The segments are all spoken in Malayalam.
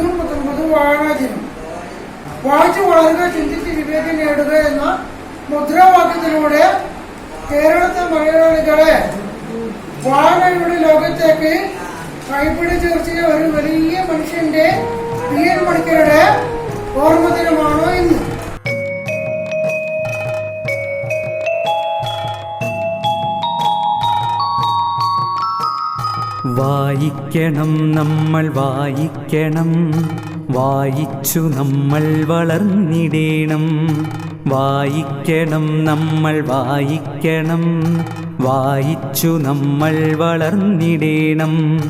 ജൂൺ പത്തൊൻപത് വായനാദിനം വായിച്ചു വളരുക ചിന്തിച്ച് വിവേകം നേടുക എന്ന മുദ്രാവാക്യത്തിലൂടെ കേരളത്തെ മലയാളികളെ വായനയുടെ ലോകത്തേക്ക് കൈപിടി ഒരു വലിയ മനുഷ്യന്റെ പി എൻ മണിക്കരുടെ ഓർമ്മ ദിനമാണ് വായിക്കണം നമ്മൾ വായിക്കണം. വായിച്ചു നമ്മൾ വളർന്നിടേണം. വായിക്കണം നമ്മൾ വായിക്കണം. വായിച്ചു നമ്മൾ വളർന്നിടേണം.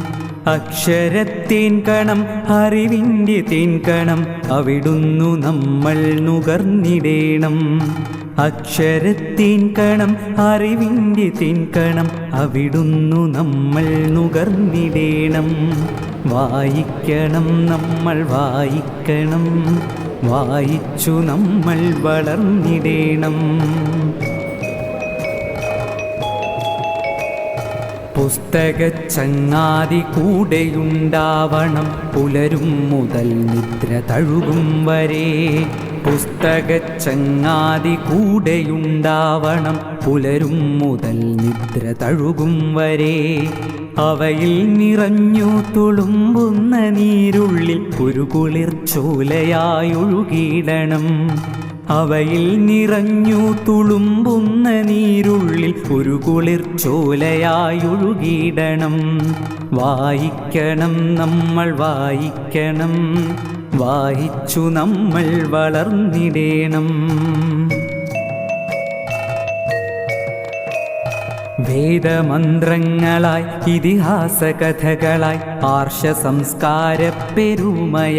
അക്ഷരത്തിൻ കണം അറിവിന്റെ തേൻ കണം അവിടുന്നു നമ്മൾ നുകർന്നിടേണം. അക്ഷരത്തിൻ കണം അറിവിന്റെ തിൻകണം അവിടുന്നു നമ്മൾ നുകർന്നിടേണം. വായിക്കണം നമ്മൾ വായിക്കണം വായിച്ചു നമ്മൾ വളർന്നിടേണം. പുസ്തക ചങ്ങാതി കൂടെയുണ്ടാവണം പുലരും മുതൽ നിദ്ര തഴുകും വരെ. പുസ്തക ചങ്ങാതി കൂടെയുണ്ടാവണം പുലരും മുതൽ നിദ്ര തഴുകും വരെ അവയിൽ നിറഞ്ഞു തുളുമ്പുന്ന നീരുള്ളിൽ ഒരു കുളിർ ചോലയായൊഴുകിയിടണം അവയിൽ നിറഞ്ഞു തുളുമ്പുന്ന നീരുള്ളിൽ ഒരു കുളിർ ചോലയായൊഴുകിയിടണം വായിക്കണം നമ്മൾ വായിക്കണം. വായിച്ചു നമ്മൾ വളർന്നിടേണം. വേദമന്ത്രങ്ങളായി ഇതിഹാസ കഥകളായി ആർഷ സംസ്കാര പെരുമയ